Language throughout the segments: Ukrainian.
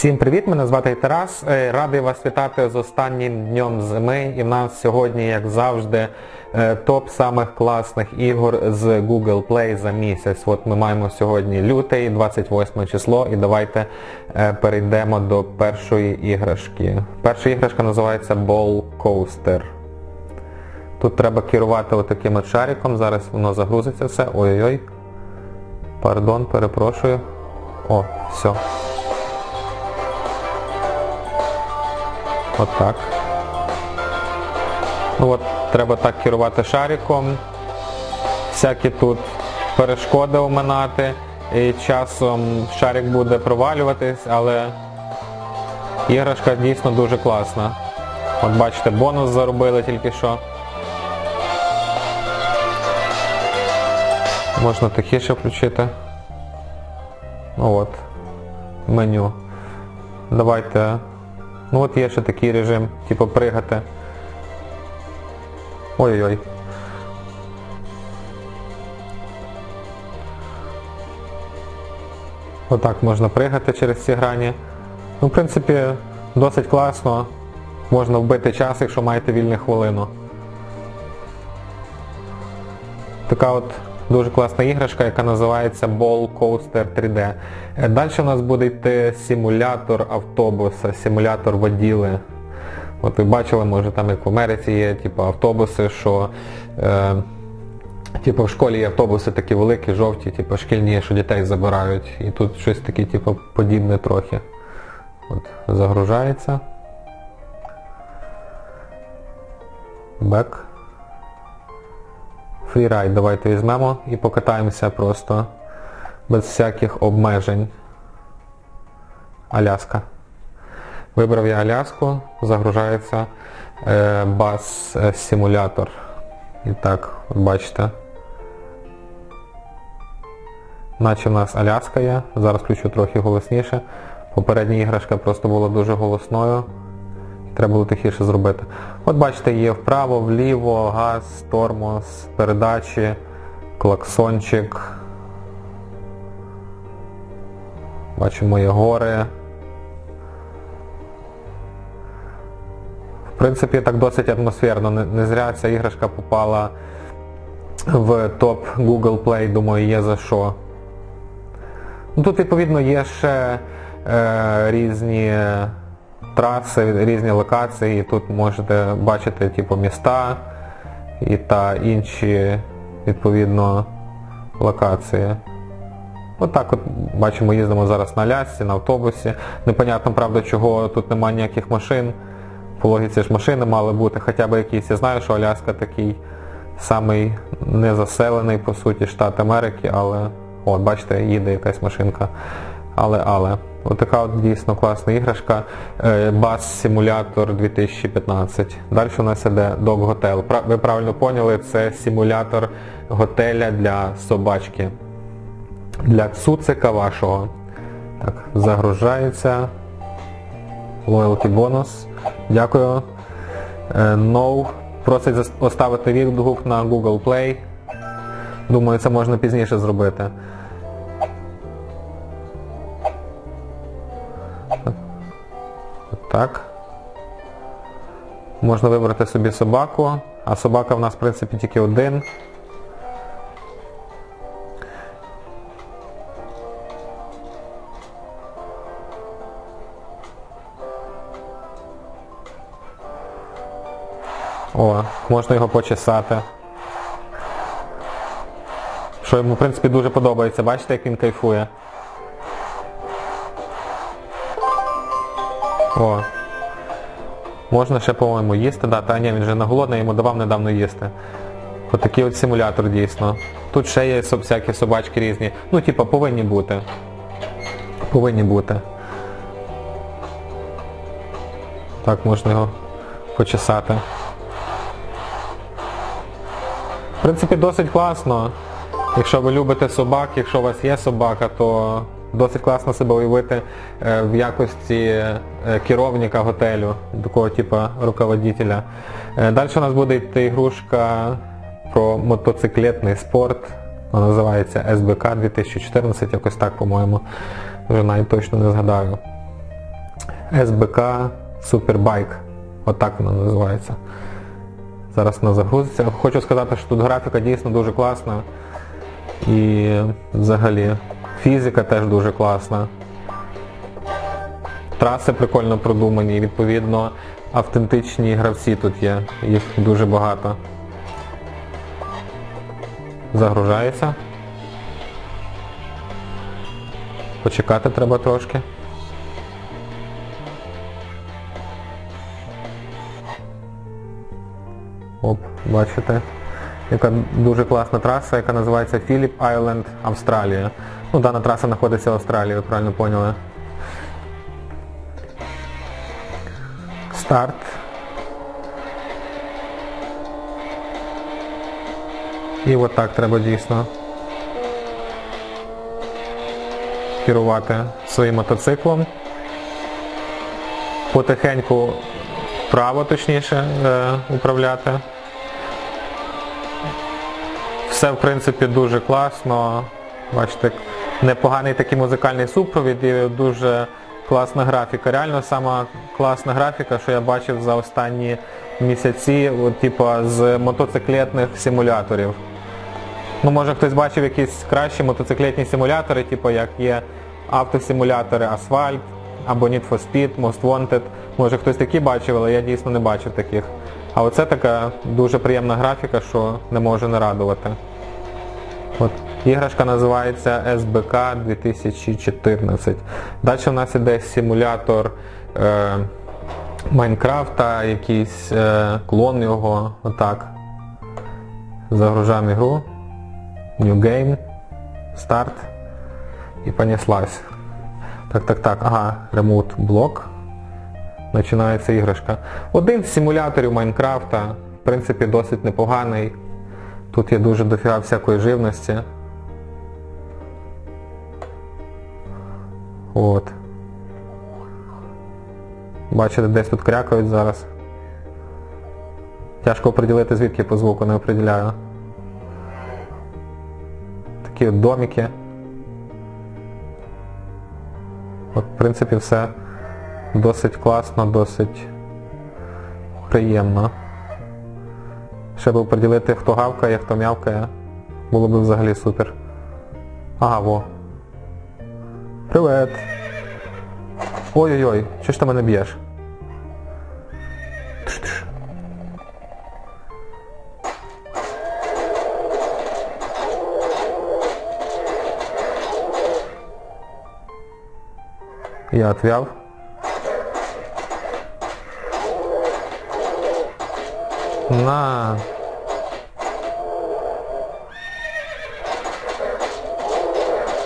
Всім привіт, мене звати Тарас. Е, Радий вас вітати з останнім днем зими. І в нас сьогодні, як завжди, е, топ самих класних ігор з Google Play за місяць. От ми маємо сьогодні лютий, 28 число, і давайте е, перейдемо до першої іграшки. Перша іграшка називається Ball Coaster. Тут треба керувати отаким от шариком, зараз воно загрузиться все. Ой-ой-ой. Пардон, перепрошую. О, все. От так. Ну от, треба так керувати шариком. Всякі тут перешкоди оминати. І часом шарик буде провалюватись, але іграшка дійсно дуже класна. От бачите, бонус заробили тільки що. Можна тихіше включити. Ну от, меню. Давайте. Ну от є ще такий режим, типу пригати. Ой-ой-ой. Отак можна пригати через ці грані. Ну, в принципі, досить класно. Можна вбити час, якщо маєте вільну хвилину. Така от дуже класна іграшка, яка називається Ball Coaster 3D. Е, Далі у нас буде йти симулятор автобуса, симулятор воділи. От ви бачили, може там як в Америці є типу, автобуси, що е, типу, в школі є автобуси такі великі, жовті, типу, шкільні, що дітей забирають. І тут щось таке типу, подібне трохи. От, Загружається. Бек. Фрірайд давайте візьмемо і покатаємося просто без всяких обмежень. Аляска. Вибрав я Аляску, загружається е, бас е. І так, бачите. Наче в нас Аляска є, зараз включу трохи голосніше. Попередня іграшка просто була дуже голосною. Треба було тихіше зробити. От бачите, є вправо, вліво, газ, тормоз, передачі, клаксончик. Бачимо є гори. В принципі, так досить атмосферно. Не, зря ця іграшка попала в топ Google Play, думаю, є за що. Ну, Тут відповідно є ще е, різні траси, різні локації, тут можете бачити типу, міста і та інші відповідно локації. Отак от, от бачимо, їздимо зараз на лясці, на автобусі. Непонятно, правда, чого тут немає ніяких машин. По логіці ж машини мали бути, хоча б якісь. Я знаю, що Аляска такий самий незаселений, по суті, штат Америки, але от, бачите, їде якась машинка. Але, але. Отака от дійсно класна іграшка. Бас Simulator 2015. Далі у нас іде Dog Hotel. Ви правильно поняли, це симулятор готеля для собачки. Для цуцика вашого. Так, Загружається. Loyalty бонус. Дякую. No. Просить поставити відгук на Google Play. Думаю, це можна пізніше зробити. Так. Можна вибрати собі собаку, а собака в нас в принципі тільки один. О, можна його почесати. Що йому в принципі дуже подобається, бачите, як він кайфує. О. Можна ще, по-моєму, їсти, да, та ні, він вже наголодний, йому давав недавно їсти. Отакий от симулятор дійсно. Тут ще є всякі собачки різні. Ну, типа, повинні бути. Повинні бути. Так, можна його почесати. В принципі, досить класно. Якщо ви любите собак, якщо у вас є собака, то досить класно себе уявити в якості керівника готелю, такого типу руководителя. Далі у нас буде йти ігрушка про мотоциклетний спорт. Вона називається СБК 2014, якось так, по-моєму. Вже навіть точно не згадаю. SBK Superbike. Отак вона називається. Зараз вона загрузиться. Хочу сказати, що тут графіка дійсно дуже класна. І взагалі фізика теж дуже класна. Траси прикольно продумані, відповідно автентичні гравці тут є. Їх дуже багато. Загружається. Почекати треба трошки. Оп, бачите? Яка дуже класна траса, яка називається Phillip Island, Австралія. Ну, дана траса знаходиться в Австралії, ви правильно поняли. Старт. І от так треба дійсно керувати своїм мотоциклом. Потихеньку вправо точніше е, управляти. Все в принципі дуже класно. Бачите, непоганий такий музикальний супровід і дуже класна графіка. Реально сама класна графіка, що я бачив за останні місяці, типу, з мотоциклетних симуляторів. Ну, може хтось бачив якісь кращі мотоциклетні симулятори, типу як є автосимулятори Asphalt або Need for Speed, Most Wanted. Може хтось такі бачив, але я дійсно не бачив таких. А оце така дуже приємна графіка, що не може не радувати. От. Іграшка називається SBK 2014. Далі у нас іде симулятор е, Майнкрафта, якийсь е, клон його. Отак. Загружаємо ігру. New Game. Старт. І понеслась. Так, так, так, ага, Remote блок. Починається іграшка. Один з симуляторів Майнкрафта, в принципі, досить непоганий. Тут є дуже дофіга всякої живності. От. Бачите, десь тут крякають зараз. Тяжко оприділити, звідки по звуку не оприділяю. Такі от домики. От, в принципі, все досить класно, досить приємно. Ще би приділити, хто гавкає, хто м'явкає. Було б взагалі супер. Ага, во. Привет. Ой-ой-ой, що ж ти мене б'єш? Я отвяв. На.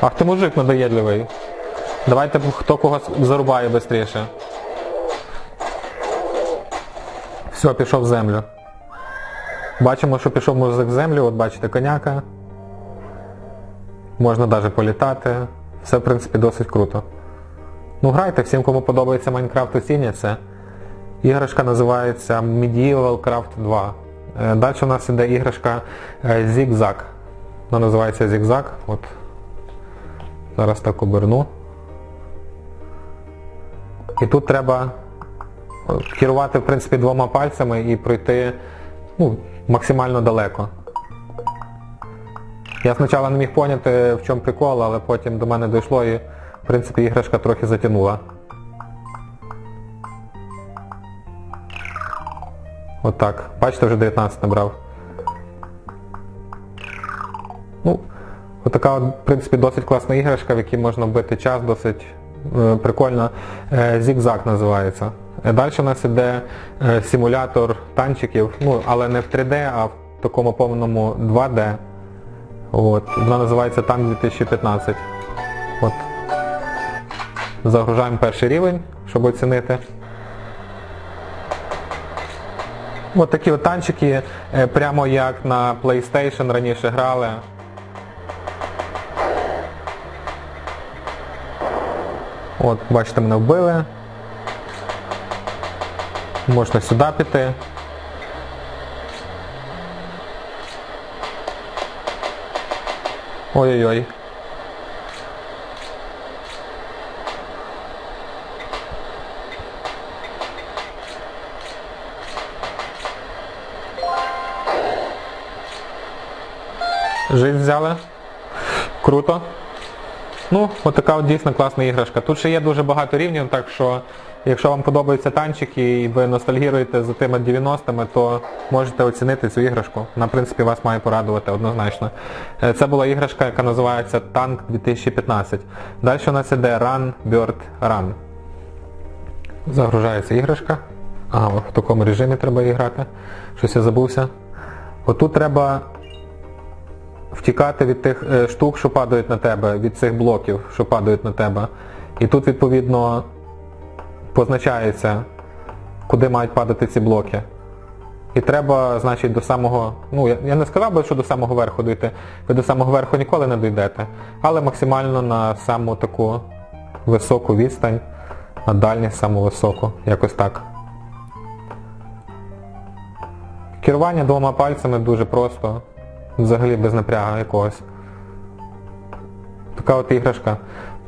Ах ти мужик надоєдливий. Давайте хто кого зарубає швидше. Все, пішов в землю. Бачимо, що пішов мужик в землю, от бачите коняка. Можна навіть політати. Все в принципі досить круто. Ну грайте, всім кому подобається Майнкрафт оціняться. Іграшка називається Medieval Craft 2. Е, Далі у нас іде іграшка е, Zigzag. Вона називається Zigzag. От. Зараз так оберну. І тут треба керувати в принципі двома пальцями і пройти ну, максимально далеко. Я спочатку не міг поняти в чому прикол, але потім до мене дійшло і в принципі іграшка трохи затягнула. Отак. Бачите, вже 19 набрав. Ну, Отака, от, в принципі, досить класна іграшка, в якій можна вбити час, досить е, прикольно. Е, Зігзаг називається. Е, Далі у нас іде симулятор танчиків, ну, але не в 3D, а в такому повному 2D. От. Вона називається Танк 2015. От. Загружаємо перший рівень, щоб оцінити. Ось такі от танчики, прямо як на PlayStation раніше грали. От, бачите, мене вбили. Можна сюди піти. Ой-ой-ой. Жизнь взяли. Круто. Ну, от така от дійсно класна іграшка. Тут ще є дуже багато рівнів, так що якщо вам подобаються танчики і ви ностальгіруєте за тими 90-ми, то можете оцінити цю іграшку. В принципі, вас має порадувати однозначно. Е, Це була іграшка, яка називається Танк 2015. Далі у нас іде Run, Bird, Run. Загружається іграшка. Ага, в такому режимі треба грати. Щось я забувся. Отут треба втікати від тих е, штук, що падають на тебе, від цих блоків, що падають на тебе. І тут відповідно позначається, куди мають падати ці блоки. І треба, значить, до самого, ну я, не сказав би, що до самого верху дійти. Ви до самого верху ніколи не дійдете, але максимально на саму таку високу відстань, на дальність саму високу, якось так. Керування двома пальцями дуже просто, взагалі без напрягу якогось. Така от іграшка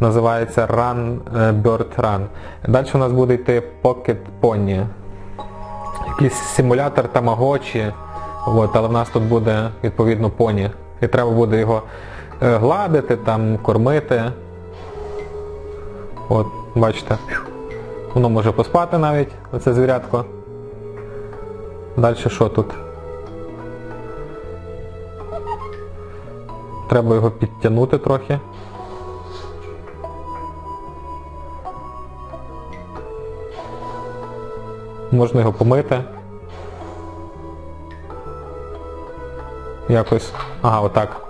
називається Run е, Bird Run. Далі у нас буде йти Pocket Pony. Якийсь симулятор тамагочі, от, але в нас тут буде відповідно поні. І треба буде його е, гладити, там, кормити. От, бачите, воно може поспати навіть, оце звірятко. Далі що тут? Треба його підтягнути трохи. Можна його помити. Якось. Ага, отак.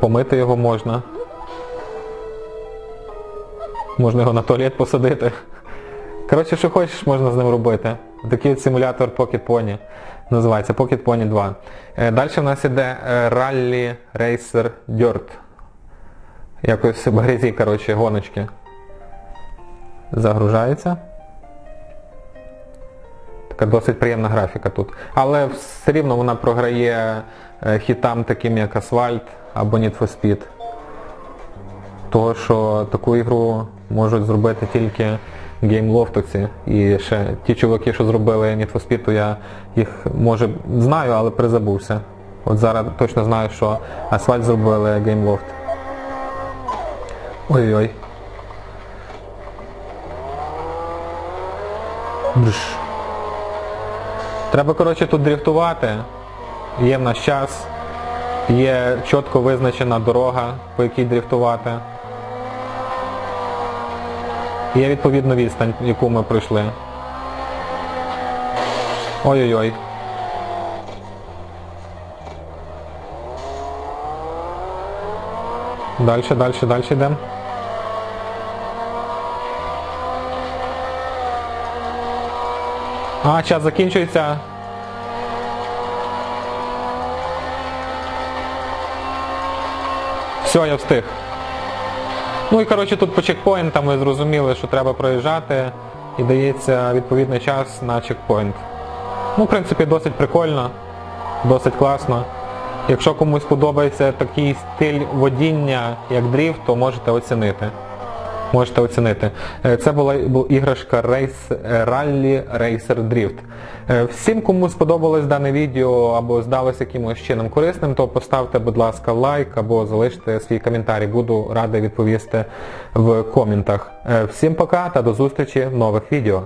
Помити його можна. Можна його на туалет посадити. Коротше, що хочеш, можна з ним робити. Такий симулятор Pocket Pony називається Pocket Pony 2. Е, Далі в нас іде е, Rally Racer Dirt. Якось в грязі, коротше, гоночки. Загружається. Така досить приємна графіка тут. Але все рівно вона програє е, хітам таким як Asphalt або Need for Speed. Того, що таку ігру можуть зробити тільки геймлофтовці. І ще ті чуваки, що зробили Need for Speed, то я їх може знаю, але призабувся. От зараз точно знаю, що Asphalt зробили GameLoft. Ой-ой. Треба, коротше, тут дрифтувати. Є в нас час, є чітко визначена дорога, по якій дрифтувати. Є відповідно відстань, яку ми пройшли. Ой-ой-ой. Дальше, дальше, дальше йдемо. А, час закінчується. Все, я встиг. Ну і коротше тут по чекпоінтам ми зрозуміли, що треба проїжджати і дається відповідний час на чекпоінт. Ну, в принципі, досить прикольно, досить класно. Якщо комусь подобається такий стиль водіння, як дріфт, то можете оцінити. Можете оцінити. Е, Це була іграшка е, Rally Racer Drift. Е, Всім, кому сподобалось дане відео або здалося якимось чином корисним, то поставте, будь ласка, лайк або залиште свій коментарі. Буду радий відповісти в коментах. Всім пока та до зустрічі в нових відео.